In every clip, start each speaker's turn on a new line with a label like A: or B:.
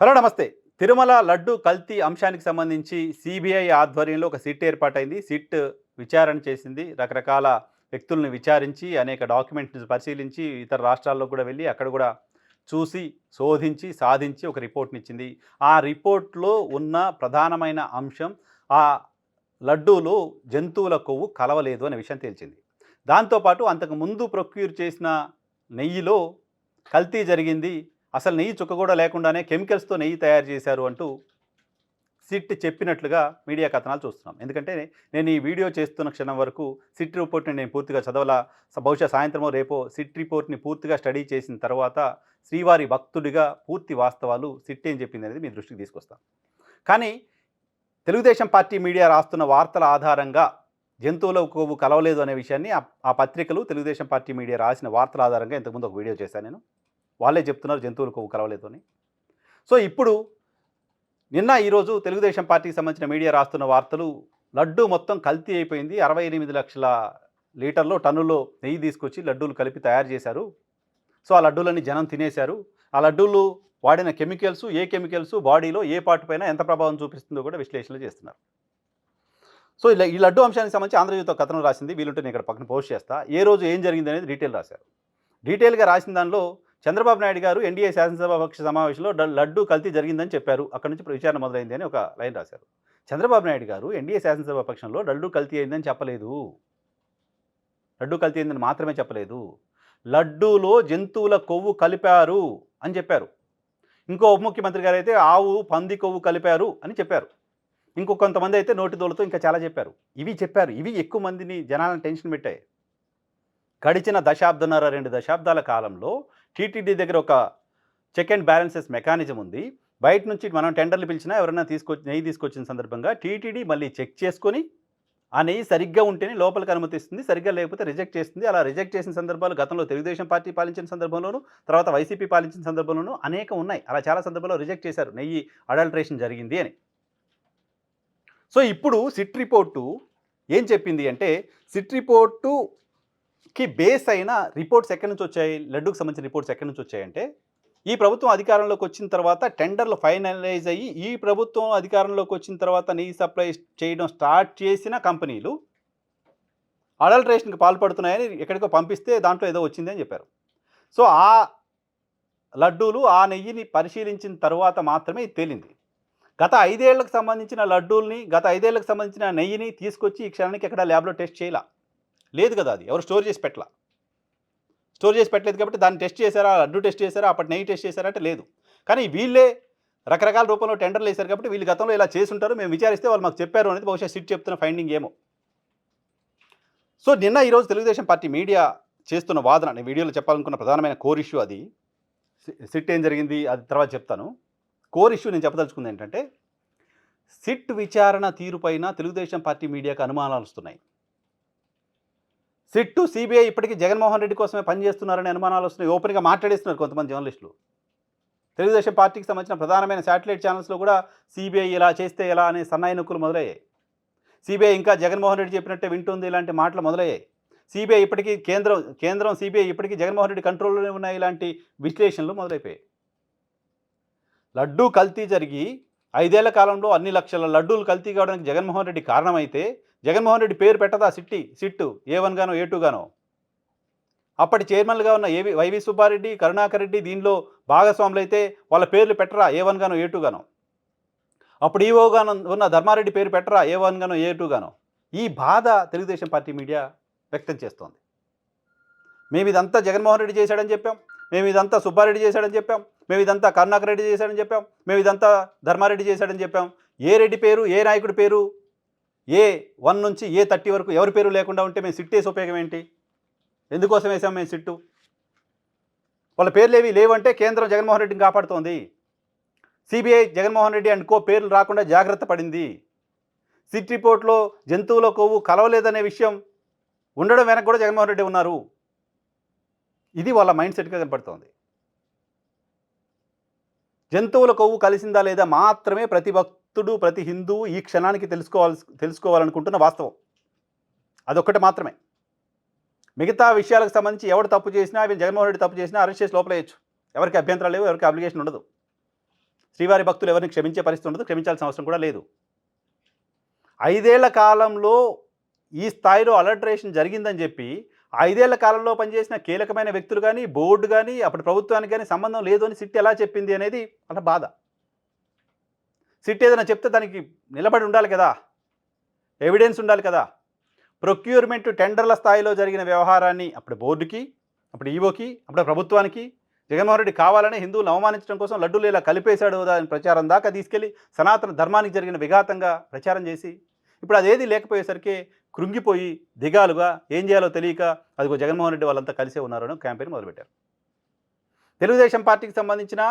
A: Hello నమస్తే. తిరుమల లడ్డు కల్తీ అంశానికి సంబంధించి సిబిఐ ఆధ్వర్యంలో ఒక సిట్ ఏర్పాటైంది. సిట్ విచారణ చేసింది. రకరకాల వ్యక్తులను విచారించి అనేక డాక్యుమెంట్స్ పరిశీలించి ఇతర రాష్ట్రాల్లో కూడా వెళ్ళి అక్కడ కూడా చూసి శోధించి సాధించి ఒక రిపోర్ట్ని ఇచ్చింది ఆ రిపోర్ట్లో ఉన్న ప్రధానమైన అంశం ఆ లడ్డూలో జంతువుల కొవ్వు కలవలేదు అనే విషయం తేల్చింది. దాంతోపాటు అంతకు ముందు ప్రొక్యూర్ చేసిన నెయ్యిలో కల్తీ జరిగింది. అసలు నెయ్యి చుక్క కూడా లేకుండానే కెమికల్స్తో నెయ్యి తయారు చేశారు అంటూ సిట్ చెప్పినట్లుగా మీడియా కథనాలు చూస్తున్నాం. ఎందుకంటే నేను ఈ వీడియో చేస్తున్న క్షణం వరకు సిట్ రిపోర్ట్ని నేను పూర్తిగా చదవలా బహుశా సాయంత్రమో రేపో సిట్ రిపోర్ట్ని పూర్తిగా స్టడీ చేసిన తర్వాత శ్రీవారి భక్తుడిగా పూర్తి వాస్తవాలు సిట్ ఏం చెప్పింది అనేది మీ దృష్టికి తీసుకొస్తాను. కానీ తెలుగుదేశం పార్టీ మీడియా రాస్తున్న వార్తల ఆధారంగా జంతువుల కొవ్వు కలవలేదు అనే విషయాన్ని ఆ- ఆ పత్రికలు తెలుగుదేశం పార్టీ మీడియా రాసిన వార్తల ఆధారంగా ఇంతకుముందు ఒక వీడియో చేశాను నేను. వాళ్ళే చెప్తున్నారు జంతువులకు కొవ్వు కలవలేదు అని సో ఇప్పుడు నిన్న ఈరోజు తెలుగుదేశం పార్టీకి సంబంధించిన మీడియా రాస్తున్న వార్తలు లడ్డు మొత్తం కల్తీ అయిపోయింది. అరవై ఎనిమిది లక్షల లీటర్లో టన్నులో నెయ్యి తీసుకొచ్చి లడ్డూలు కలిపి తయారు చేశారు. సో ఆ లడ్డూలన్నీ జనం తినేశారు. ఆ లడ్డూలు వాడిన కెమికల్స్ ఏ కెమికల్స్ బాడీలో ఏ పార్ట్ పైన ఎంత ప్రభావం చూపిస్తుందో కూడా విశ్లేషణలు చేస్తున్నారు. సో ఇలా ఈ లడ్డు అంశానికి సంబంధించి ఆంధ్రజ్యోతి కథనం రాసింది. వీలుంటే నేను ఇక్కడ పక్కన పోస్ట్ చేస్తా. ఏ రోజు ఏం జరిగింది అనేది డీటెయిల్ రాశారు. డీటెయిల్గా రాసిన దానిలో చంద్రబాబు నాయుడు గారు ఎన్డీఏ శాసనసభ పక్ష సమావేశంలో లడ్డు కల్తీ జరిగిందని చెప్పారు. అక్కడి నుంచి విచారణ మొదలైంది అని ఒక లైన్ రాశారు. చంద్రబాబు నాయుడు గారు ఎన్డీఏ శాసనసభ పక్షంలో లడ్డు కల్తీ అయిందని చెప్పలేదు. లడ్డు కల్తీ అయిందని మాత్రమే చెప్పలేదు. లడ్డూలో జంతువుల కొవ్వు కలిపారు అని చెప్పారు. ఇంకో ఉప ముఖ్యమంత్రి గారు అయితే ఆవు పంది కొవ్వు కలిపారు అని చెప్పారు. ఇంకో కొంతమంది అయితే నోటి దోలతో ఇంకా చాలా చెప్పారు. ఇవి చెప్పారు. ఇవి ఎక్కువ మందిని జనాలను టెన్షన్ పెట్టాయి. గడిచిన దశాబ్దన్నర రెండు దశాబ్దాల కాలంలో టీటీడీ దగ్గర ఒక చెక్ అండ్ బ్యాలెన్సెస్ మెకానిజం ఉంది. బయట నుంచి మనం టెండర్లు పిలిచినా ఎవరైనా తీసుకొచ్చి నెయ్యి తీసుకొచ్చిన సందర్భంగా టీటీడీ మళ్ళీ చెక్ చేసుకొని ఆ నెయ్యి సరిగ్గా ఉంటేనే లోపలికి అనుమతిస్తుంది సరిగ్గా లేకపోతే రిజెక్ట్ చేస్తుంది. అలా రిజెక్ట్ చేసిన సందర్భాలు గతంలో తెలుగుదేశం పార్టీ పాలించిన సందర్భంలోనూ తర్వాత వైసీపీ పాలించిన సందర్భంలోనూ అనేక ఉన్నాయి. అలా చాలా సందర్భాల్లో రిజెక్ట్ చేశారు. నెయ్యి అడల్ట్రేషన్ జరిగింది అని. సో ఇప్పుడు సిట్ రిపోర్టు ఏం చెప్పింది అంటే సిట్ కి బేస్ అయిన రిపోర్ట్స్ ఎక్కడి నుంచి వచ్చాయి? లడ్డూకి సంబంధించిన రిపోర్ట్స్ ఎక్కడి నుంచి వచ్చాయంటే ఈ ప్రభుత్వం అధికారంలోకి వచ్చిన తర్వాత టెండర్లు ఫైనలైజ్ అయ్యి ఈ ప్రభుత్వం అధికారంలోకి వచ్చిన తర్వాత నెయ్యి సప్లై చేయడం స్టార్ట్ చేసిన కంపెనీలు అడల్ట్రేషన్కి పాల్పడుతున్నాయని ఎక్కడికో పంపిస్తే దాంట్లో ఏదో వచ్చింది అని చెప్పారు. సో ఆ లడ్డూలు ఆ నెయ్యిని పరిశీలించిన తర్వాత మాత్రమే ఇది తేలింది. గత ఐదేళ్ళకు సంబంధించిన లడ్డూల్ని గత ఐదేళ్ళకు సంబంధించిన నెయ్యిని తీసుకొచ్చి ఈ క్షణానికి ఎక్కడ ల్యాబ్లో టెస్ట్ చేయాల. లేదు కదా అది. ఎవరు స్టోర్ చేసి పెట్టలా. స్టోర్ చేసి పెట్టలేదు కాబట్టి దాన్ని టెస్ట్ చేశారా అడ్డు టెస్ట్ చేశారా అప్పటి నెయ్యి టెస్ట్ చేశారా అంటే లేదు. కానీ వీళ్ళే రకరకాల రూపంలో టెండర్లు వేశారు కాబట్టి వీళ్ళు గతంలో ఇలా చేసి ఉంటారు మేము విచారిస్తే వాళ్ళు మాకు చెప్పారు అనేది బహుశా సిట్ చెప్తున్న ఫైండింగ్ ఏమో. సో నిన్న ఈరోజు తెలుగుదేశం పార్టీ మీడియా చేస్తున్న వాదన నేను వీడియోలో చెప్పాలనుకున్న ప్రధానమైన కోర్ ఇష్యూ అది. సి- సిట్ ఏం జరిగింది అది తర్వాత చెప్తాను. కోర్ ఇష్యూ నేను చెప్పదలుచుకుంది ఏంటంటే సిట్ విచారణ తీరుపైన తెలుగుదేశం పార్టీ మీడియాకు అనుమానాలు వస్తున్నాయి. సిట్టు సిబిఐ ఇప్పటికీ జగన్మోహన్ రెడ్డి కోసమే పనిచేస్తున్నారనే అనుమానాలు వస్తున్నాయి. ఓపెన్గా మాట్లాడేస్తున్నారు కొంతమంది జర్నలిస్టులు. తెలుగుదేశం పార్టీకి సంబంధించిన ప్రధానమైన శాటిలైట్ ఛానల్స్లో కూడా సిబిఐ ఇలా చేస్తే ఎలా అనే సన్నాయి నొక్కులు మొదలయ్యాయి. సిబిఐ ఇంకా జగన్మోహన్ రెడ్డి చెప్పినట్టే వింటుంది ఇలాంటి మాటలు మొదలయ్యాయి. సిబిఐ ఇప్పటికీ కేంద్రం కేంద్రం సిబిఐ ఇప్పటికీ జగన్మోహన్ రెడ్డి కంట్రోల్లోనే ఉన్నాయి ఇలాంటి విశ్లేషణలు మొదలైపోయాయి. లడ్డూ కల్తీ జరిగి ఐదేళ్ళ కాలంలో అన్ని లక్షల లడ్డూలు కల్తీ కావడానికి జగన్మోహన్ రెడ్డి కారణమైతే జగన్మోహన్ రెడ్డి పేరు పెట్టదా సిట్టి సిట్టు ఏ వన్ గానో ఏ టూ గానో? అప్పటి చైర్మన్లుగా ఉన్న ఏవి వైవి సుబ్బారెడ్డి కరుణాకర్ రెడ్డి దీనిలో భాగస్వాములు అయితే వాళ్ళ పేర్లు పెట్టరా ఏ వన్ గానో ఏ టూ గానో? అప్పుడు ఈవోగాను ఉన్న ధర్మారెడ్డి పేరు పెట్టరా ఏ వన్ గానో ఏ టూ గానో? ఈ బాధ తెలుగుదేశం పార్టీ మీడియా వ్యక్తం చేస్తోంది. మేము ఇదంతా జగన్మోహన్ రెడ్డి చేశాడని చెప్పాం. మేము ఇదంతా సుబ్బారెడ్డి చేశాడని చెప్పాం. మేము ఇదంతా కరుణాకర్ రెడ్డి చేశాడని చెప్పాం. మేము ఇదంతా ధర్మారెడ్డి చేశాడని చెప్పాం. ఏ రెడ్డి పేరు ఏ నాయకుడి పేరు ఏ వన్ నుంచి ఏ థర్టీ వరకు ఎవరి పేరు లేకుండా ఉంటే మేము సిట్ వేసే ఉపయోగం ఏంటి? ఎందుకోసం వేసాం మేము సిట్టు? వాళ్ళ పేర్లేవి లేవంటే కేంద్రం జగన్మోహన్ రెడ్డిని కాపాడుతోంది. CBI Jaganmohan Reddy and co పేర్లు రాకుండా జాగ్రత్త పడింది. సిట్ రిపోర్ట్లో జంతువుల కొవ్వు కలవలేదనే విషయం ఉండడం వెనక కూడా జగన్మోహన్ రెడ్డి ఉన్నారు. ఇది వాళ్ళ మైండ్ సెట్గా కనపడుతోంది. జంతువుల కొవ్వు కలిసిందా లేదా మాత్రమే ప్రతి భక్తుడు ప్రతి హిందువు ఈ క్షణానికి తెలుసుకోవాల్సి తెలుసుకోవాలనుకుంటున్న వాస్తవం. అదొక్కటి మాత్రమే. మిగతా విషయాలకు సంబంధించి ఎవడు తప్పు చేసినా అవి జగన్మోహన్ రెడ్డి తప్పు చేసినా అరెస్ట్ చేసి లోపలేయచ్చు. ఎవరికి అభ్యంతరాలు లేవు ఎవరికి అప్లికేషన్ ఉండదు. శ్రీవారి భక్తులు ఎవరిని క్షమించే పరిస్థితి ఉండదు క్షమించాల్సిన అవసరం కూడా లేదు. ఐదేళ్ళ కాలంలో ఈ స్థాయిలో అలర్ట్రేషన్ జరిగిందని చెప్పి ఐదేళ్ళ కాలంలో పనిచేసిన కీలకమైన వ్యక్తులు కానీ బోర్డు కానీ అప్పటి ప్రభుత్వానికి కానీ సంబంధం లేదు అని సిట్ ఎలా చెప్పింది అనేది అలా బాధ. సిట్ ఏదైనా చెప్తే దానికి నిలబడి ఉండాలి కదా. ఎవిడెన్స్ ఉండాలి కదా. ప్రొక్యూర్మెంట్ టెండర్ల స్థాయిలో జరిగిన వ్యవహారాన్ని అప్పుడు బోర్డుకి అప్పుడు ఈవోకి అప్పుడు ప్రభుత్వానికి జగన్మోహన్ రెడ్డి కావాలని హిందువులను అవమానించడం కోసం లడ్డూలు ఇలా కలిపేశాడు దాని ప్రచారం దాకా తీసుకెళ్ళి సనాతన ధర్మానికి జరిగిన విఘాతంగా ప్రచారం చేసి ఇప్పుడు అదేది లేకపోయేసరికి కృంగిపోయి దిగాలుగా ఏం చేయాలో తెలియక అదిగో జగన్మోహన్ రెడ్డి వాళ్ళంతా కలిసే ఉన్నారని క్యాంపెయిన్ మొదలుపెట్టారు. తెలుగుదేశం పార్టీకి సంబంధించిన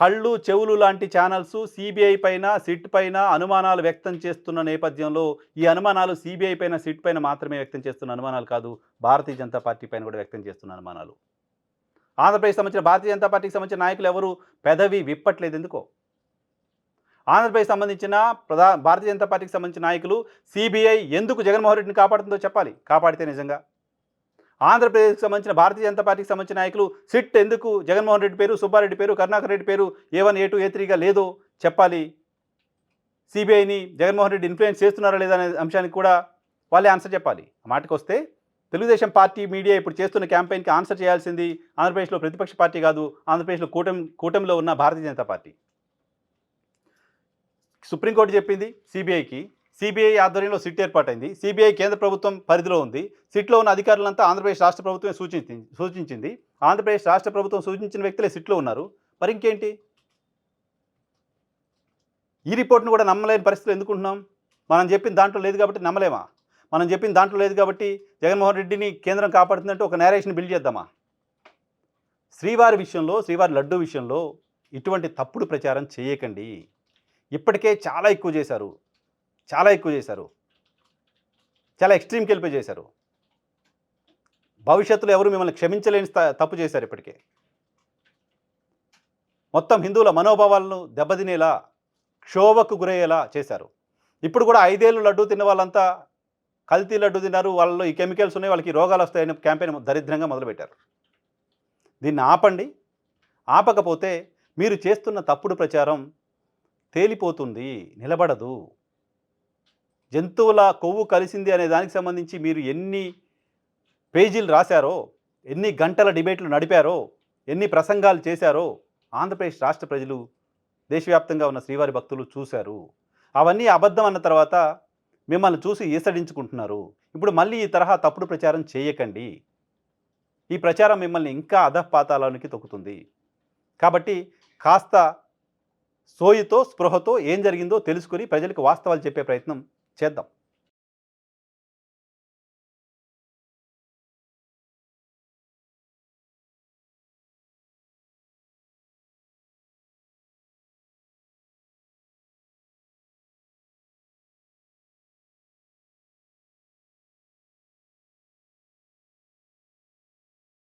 A: కళ్ళు చెవులు లాంటి ఛానల్స్ సిబిఐ పైన సిట్ పైన అనుమానాలు వ్యక్తం చేస్తున్న నేపథ్యంలో ఈ అనుమానాలు సిబిఐ పైన సిట్ పైన మాత్రమే వ్యక్తం చేస్తున్న అనుమానాలు కాదు భారతీయ జనతా పార్టీ పైన కూడా వ్యక్తం చేస్తున్న అనుమానాలు. ఆంధ్రప్రదేశ్ సంబంధించిన భారతీయ జనతా పార్టీకి సంబంధించిన నాయకులు ఎవరు? పెదవి విప్పట్లేదు ఎందుకో? ఆంధ్రప్రదేశ్ సంబంధించిన ప్రధా భారతీయ జనతా పార్టీకి సంబంధించిన నాయకులు సిబిఐ ఎందుకు జగన్మోహన్ రెడ్డిని కాపాడుతుందో చెప్పాలి. కాపాడితే నిజంగా. ఆంధ్రప్రదేశ్కి సంబంధించిన భారతీయ జనతా పార్టీకి సంబంధించిన నాయకులు సిట్ ఎందుకు జగన్మోహన్ రెడ్డి పేరు సుబ్బారెడ్డి పేరు కరుణాకర్ రెడ్డి పేరు ఏ వన్ ఏ టూ ఏ త్రీగా లేదో చెప్పాలి. సిబిఐని జగన్మోహన్ రెడ్డి ఇన్ఫ్లుయెన్స్ చేస్తున్నారా లేదా అనే అంశానికి కూడా వాళ్ళే ఆన్సర్ చెప్పాలి. ఆ మాటకు వస్తే తెలుగుదేశం పార్టీ మీడియా ఇప్పుడు చేస్తున్న క్యాంపెయిన్కి ఆన్సర్ చేయాల్సింది ఆంధ్రప్రదేశ్లో ప్రతిపక్ష పార్టీ కాదు ఆంధ్రప్రదేశ్లో కూటమి కూటమిలో ఉన్న భారతీయ జనతా పార్టీ. సుప్రీంకోర్టు చెప్పింది సిబిఐకి. సిబిఐ ఆధ్వర్యంలో సిట్ ఏర్పాటైంది. సిబిఐ కేంద్ర ప్రభుత్వం పరిధిలో ఉంది. సిట్లో ఉన్న అధికారులంతా ఆంధ్రప్రదేశ్ రాష్ట్ర ప్రభుత్వమే సూచించింది సూచించింది. ఆంధ్రప్రదేశ్ రాష్ట్ర ప్రభుత్వం సూచించిన వ్యక్తులే సిట్లో ఉన్నారు. మరి ఇంకేంటి? ఈ రిపోర్ట్ను కూడా నమ్మలేని పరిస్థితులు ఎందుకుంటున్నాం? మనం చెప్పిన దాంట్లో లేదు కాబట్టి నమ్మలేమా? మనం చెప్పిన దాంట్లో లేదు కాబట్టి జగన్మోహన్ రెడ్డిని కేంద్రం కాపాడుతుందంటే ఒక నేరేషన్ బిల్డ్ చేద్దామా? శ్రీవారి విషయంలో శ్రీవారి లడ్డు విషయంలో ఇటువంటి తప్పుడు ప్రచారం చేయకండి. ఇప్పటికే చాలా ఎక్కువ చేశారు. చాలా ఎక్కువ చేశారు. చాలా ఎక్స్ట్రీమ్కి వెళ్ళిపోయి చేశారు. భవిష్యత్తులో ఎవరు మిమ్మల్ని క్షమించలేని తప్పు చేశారు ఇప్పటికే. మొత్తం హిందువుల మనోభావాలను దెబ్బతినేలా క్షోభకు గురయ్యేలా చేశారు. ఇప్పుడు కూడా ఐదేళ్ళు లడ్డు తిన్న వాళ్ళంతా కల్తీ లడ్డు తిన్నారు. వాళ్ళలో ఈ కెమికల్స్ ఉన్నాయి. వాళ్ళకి రోగాలు వస్తాయని క్యాంపెయిన్ దరిద్రంగా మొదలుపెట్టారు. దీన్ని ఆపండి. ఆపకపోతే మీరు చేస్తున్న తప్పుడు ప్రచారం తేలిపోతుంది నిలబడదు. జంతువుల కొవ్వు కలిసింది అనే దానికి సంబంధించి మీరు ఎన్ని పేజీలు రాశారో ఎన్ని గంటల డిబేట్లు నడిపారో ఎన్ని ప్రసంగాలు చేశారో ఆంధ్రప్రదేశ్ రాష్ట్ర ప్రజలు దేశవ్యాప్తంగా ఉన్న శ్రీవారి భక్తులు చూశారు. అవన్నీ అబద్ధం అన్న తర్వాత మిమ్మల్ని చూసి ఈసడించుకుంటున్నారు. ఇప్పుడు మళ్ళీ ఈ తరహా తప్పుడు ప్రచారం చేయకండి. ఈ ప్రచారం మిమ్మల్ని ఇంకా అధపాతాలానికి తొక్కుతుంది. కాబట్టి కాస్త సోయితో స్పృహతో ఏం జరిగిందో తెలుసుకుని ప్రజలకు వాస్తవాలు చెప్పే ప్రయత్నం చేద్దాం.